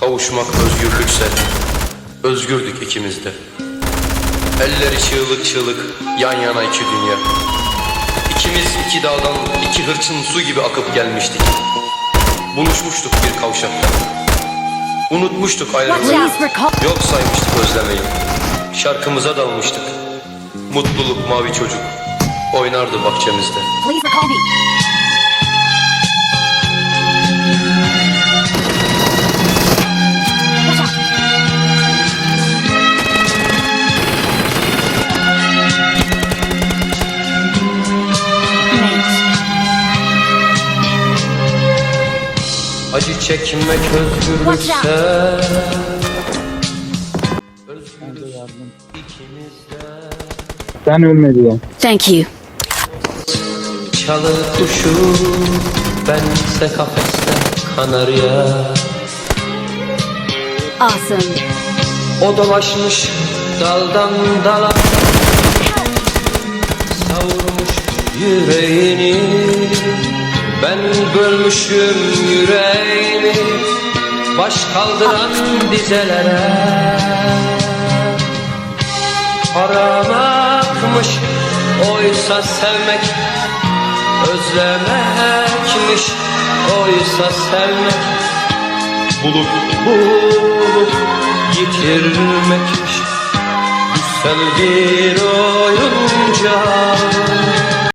Kavuşmak özgürlükse özgürdük ikimiz de. Elleri çığlık çığlık yan yana iki dünya. İkimiz iki dağdan iki hırçın su gibi akıp gelmiştik. Buluşmuştuk bir kavşakta. Unutmuştuk recall. Yok saymıştık özlemeyi. Şarkımıza dalmıştık. Mutluluk mavi çocuk oynardı bahçemizde. Acı çekmek özgürlükse Özgürlük ikimizde Sen ölme diye. Thank you. Çalı kuşu bense kafeste kanarya Awesome. O dolaşmış daldan dala Savurmuş yüreğini Ben bölmüşüm yüreğini Baş kaldıran dizelere. Aramakmış oysa sevmek Özlemekmiş oysa sevmek Bulup bulup yitirmekmiş. Güzel bir oyuncak